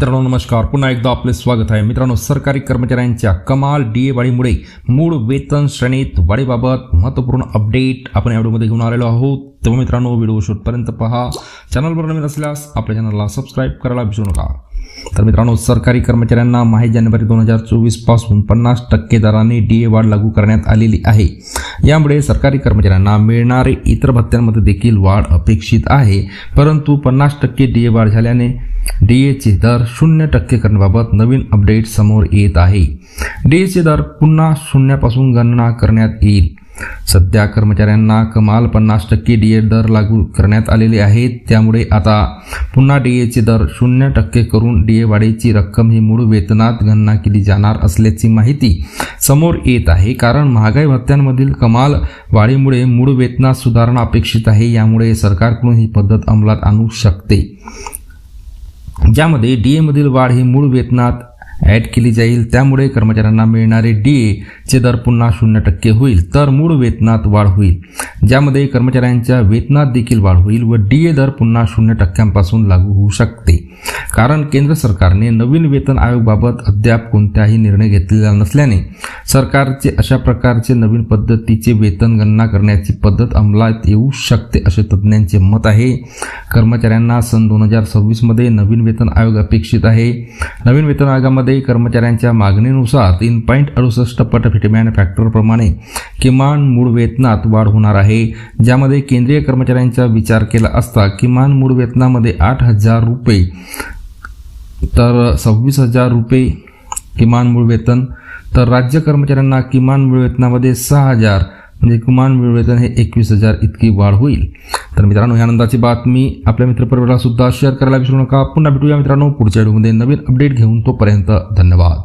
मित्रांनो नमस्कार. पुन्हा एकदा आपले स्वागत आहे. मित्रांनो सरकारी कर्मचाऱ्यांच्या कमाल डी ए वाढीमुळे मूळ वेतन श्रेणीत वाढीबाबत महत्त्वपूर्ण अपडेट आपण या व्हिडिओमध्ये घेऊन आलेलो आहोत. तेव्हा मित्रांनो व्हिडिओ शूटपर्यंत पहा. चॅनलवर नवीन असल्यास आपल्या चॅनलला सबस्क्राईब करायला विसरू नका. तर मित्रांनो सरकारी कर्मचाऱ्यांना माहे जानेवारी दोन हजार चोवीसपासून पन्नास टक्के दराने डी ए वाढ लागू करण्यात आलेली आहे. यामुळे सरकारी कर्मचाऱ्यांना मिळणारे इतर भत्त्यांमध्ये देखील वाढ अपेक्षित आहे. परंतु पन्नास टक्के डी ए वाढ झाल्याने डी एचे दर शून्य टक्के करण्याबाबत नवीन अपडेट समोर येत आहे. डी एचे दर पुन्हा शून्यापासून गणना करण्यात येईल. सध्या कर्मचाऱ्यांना कमाल पन्नास टक्के डी ए दर लागू करण्यात आलेले आहेत. त्यामुळे आता पुन्हा डी एचे दर शून्य टक्के करून डी ए वाढीची रक्कम ही मूळ वेतनात गणना केली जाणार असल्याची माहिती समोर येत आहे. कारण महागाई भत्त्यांमधील कमाल वाढीमुळे मूळ वेतनात सुधारणा अपेक्षित आहे. यामुळे सरकारकडून ही पद्धत अंमलात आणू शकते. ज्यामध्ये डी एमधील वाढ ही मूळ वेतनात ॲड केली जाईल. त्यामुळे कर्मचाऱ्यांना मिळणारे डी एचे दर पुन्हा शून्य टक्के होईल. तर मूळ वेतनात वाढ होईल. ज्यामध्ये कर्मचाऱ्यांच्या वेतनात देखील वाढ होईल व डी ए दर पुन्हा शून्य टक्क्यांपासून लागू होऊ शकते. कारण केंद्र सरकारने नवीन वेतन आयोगाबाबत अद्याप कोणताही निर्णय घेतलेला नसल्याने सरकारचे अशा प्रकारचे नवीन पद्धतीचे वेतन गणना करण्याची पद्धत अंमलात येऊ शकते असे तज्ज्ञांचे मत आहे. कर्मचाऱ्यांना सन दोन हजार सव्वीसमध्ये नवीन वेतन आयोग अपेक्षित आहे. नवीन वेतन आयोगामध्ये कर्मचाऱ्यांच्या मागणीनुसार तीन पॉईंट अडुसष्ट पट फिटमॅन फॅक्टरप्रमाणे किमान मूळ वेतनात वाढ होणार आहे. ज्यामध्ये केंद्रीय कर्मचाऱ्यांचा विचार केला असता किमान मूळ वेतनामध्ये आठ हजार रुपये तर सव्वीस हजार रुपये किमान मूळ वेतन तर राज्य कर्मचाऱ्यांना किमान मूळ वेतनामध्ये सहा हजार म्हणजे किमान मूळ वेतन हे एकवीस हजार इतकी वाढ होईल. तर मित्रांनो ह्या आनंदाची बातमी आपल्या मित्रपरिवाराला सुद्धा शेअर करायला विसरू नका. पुन्हा भेटूया मित्रांनो पुढच्या व्हिडिओमध्ये नवीन अपडेट घेऊन तोपर्यंत धन्यवाद.